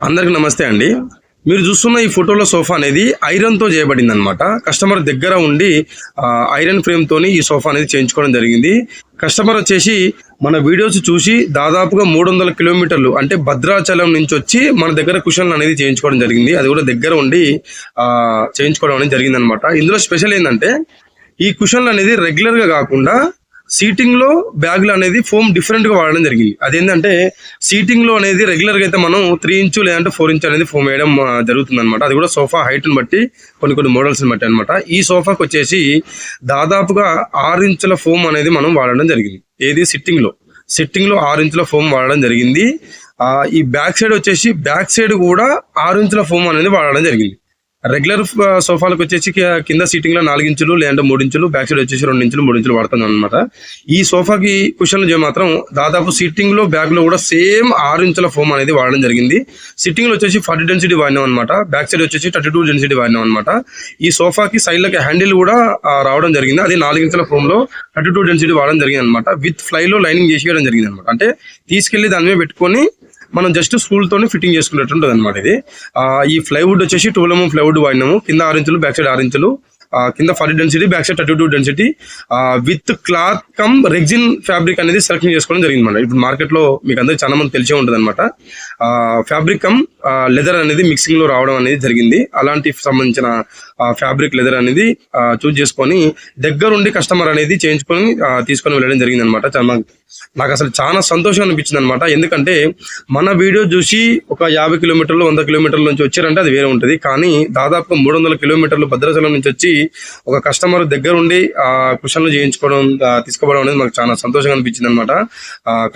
అందరికి నమస్తే అండి. మీరు చూస్తున్న ఈ ఫోటోలో సోఫా అనేది ఐరన్తో చేయబడింది అనమాట కస్టమర్ దగ్గర ఉండి ఐరన్ ఫ్రేమ్ తోని ఈ సోఫా అనేది చేయించుకోవడం జరిగింది. కస్టమర్ వచ్చేసి మన వీడియోస్ చూసి దాదాపుగా మూడు వందల కిలోమీటర్లు అంటే భద్రాచలం నుంచి వచ్చి మన దగ్గర కుషన్లు అనేది చేయించుకోవడం జరిగింది. అది కూడా దగ్గర ఉండి చేయించుకోవడం అనేది జరిగింది అనమాట ఇందులో స్పెషల్ ఏంటంటే ఈ కుషన్లు అనేది రెగ్యులర్గా కాకుండా సీటింగ్లో బ్యాగులు అనేది ఫోమ్ డిఫరెంట్గా వాడడం జరిగింది. అదేంటంటే సీటింగ్లో అనేది రెగ్యులర్గా అయితే మనం త్రీ ఇంచు లేదంటే ఫోర్ ఇంచు అనేది ఫోమ్ వేయడం జరుగుతుంది అనమాట అది కూడా సోఫా హైట్ని బట్టి కొన్ని కొన్ని మోడల్స్ బట్టి అనమాట ఈ సోఫాకి వచ్చేసి దాదాపుగా ఆరు ఇంచుల ఫోమ్ అనేది మనం వాడడం జరిగింది. ఏది? సిట్టింగ్లో సిట్టింగ్లో ఆరు ఇంచుల ఫోమ్ వాడడం జరిగింది. ఈ బ్యాక్ సైడ్ వచ్చేసి బ్యాక్ సైడ్ కూడా ఆరు ఇంచుల ఫోమ్ అనేది వాడడం జరిగింది. రెగ్యులర్ uh, సోఫాలకు వచ్చేసి కింద సీటింగ్లో నాలుగించులు లేదంటే మూడు ఇంచులు బ్యాక్ సైడ్ వచ్చేసి రెండు ఇంచులు మూడు ఇంచులు వాడుతుంది అనమాట ఈ సోఫాకి కుషన్లు మాత్రం దాదాపు సిట్టింగ్లో బ్యాక్లో కూడా సేమ్ ఆరు ఇంచుల ఫోమ్ అనేది వాడడం జరిగింది. సిట్టింగ్లో వచ్చేసి ఫార్టీ డెన్సిటీ వాడినాం అనమాట బ్యాక్ సైడ్ వచ్చేసి థర్టీ టూ డెన్సిటీ వాడినాం అనమాట ఈ సోఫాకి సైడ్ లకి హ్యాండిల్ కూడా రావడం జరిగింది. అది నాలుగు ఇంచుల ఫోమ్లో థర్టీ టూ డెన్సిటీ వాడడం జరిగింది అనమాట విత్ ఫ్లై లో లైనింగ్ చేసేయడం జరిగింది అనమాట అంటే తీసుకెళ్ళి దాని మీద పెట్టుకొని మనం జస్ట్ స్కూల్తోనే ఫిట్టింగ్ చేసుకున్నట్టు ఉంటుంది అనమాట ఇది ఈ ప్లైవుడ్ వచ్చేసి టూ ఎంఎం ప్లైవుడ్ వాడినాము. కింద ఆరెంజ్లు బ్యాక్ సైడ్ ఆరెంజ్లు కింద forty density back side thirty two density with cloth cum rexine fabric అనేది సెలెక్షన్ చేసుకోవడం జరిగింది అనమాట ఇప్పుడు మార్కెట్లో మీకు అందరూ చాలా మంది తెలిసే ఉంటుంది అనమాట ఫ్యాబ్రిక్ కమ్ లెదర్ అనేది మిక్సింగ్లో రావడం అనేది జరిగింది. అలాంటి సంబంధించిన ఫ్యాబ్రిక్ లెదర్ అనేది చూజ్ చేసుకొని దగ్గరుండి కస్టమర్ అనేది చేయించుకొని తీసుకొని వెళ్ళడం జరిగింది అనమాట నాకు అసలు చాలా సంతోషం అనిపించింది అనమాట ఎందుకంటే మన వీడియో చూసి ఒక యాభై కిలోమీటర్లు వంద కిలోమీటర్ల నుంచి వచ్చారంటే అది వేరే ఉంటుంది. కానీ దాదాపు మూడు వందల కిలోమీటర్లు భద్రాచలం నుంచి వచ్చి ఒక కస్టమర్ దగ్గర ఉండి చేయించుకోవడం తీసుకోవడం అనేది మాకు చాలా సంతోషంగా అనిపించింది అనమాట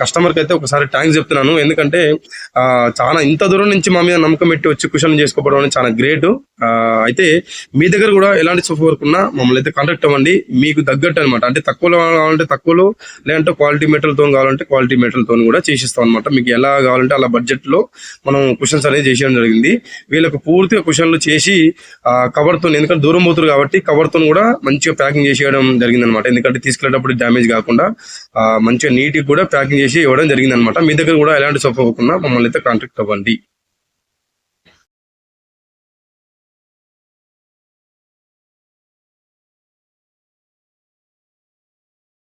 కస్టమర్కి అయితే ఒకసారి థ్యాంక్స్ చెప్తున్నాను. ఎందుకంటే చాలా ఇంత దూరం నుంచి మా మీద నమ్మకం పెట్టి వచ్చి కుషన్లు చేసుకోవడం అనేది చాలా గ్రేట్. అయితే మీ దగ్గర కూడా ఎలాంటి సోఫా వర్క్ ఉన్నా మమ్మల్ని అయితే కాంటాక్ట్ అవ్వండి. మీకు తగ్గట్టు అనమాట అంటే తక్కువలో కావాలంటే తక్కువలో లేదంటే క్వాలిటీ మెటీరియల్తో కావాలంటే క్వాలిటీ మెటీరియల్తో కూడా చేసిస్తాం అనమాట మీకు ఎలా కావాలంటే అలా బడ్జెట్లో మనం కుషన్స్ అనేది చేసేయడం జరిగింది. వీళ్ళకు పూర్తిగా కుషన్లు చేసి కవర్తో ఎందుకంటే దూరం పోతురు కాబట్టి కవర్తో కూడా మంచిగా ప్యాకింగ్ చేసేయడం జరిగింది అనమాట ఎందుకంటే తీసుకెళ్ళేటప్పుడు డ్యామేజ్ కాకుండా మంచిగా నీట్ కూడా ప్యాకింగ్ చేసి ఇవ్వడం జరిగింది అనమాట మీ దగ్గర కూడా ఎలాంటి సోఫా ఉన్నా మమ్మల్ని అయితే కాంటాక్ట్ అవ్వండి.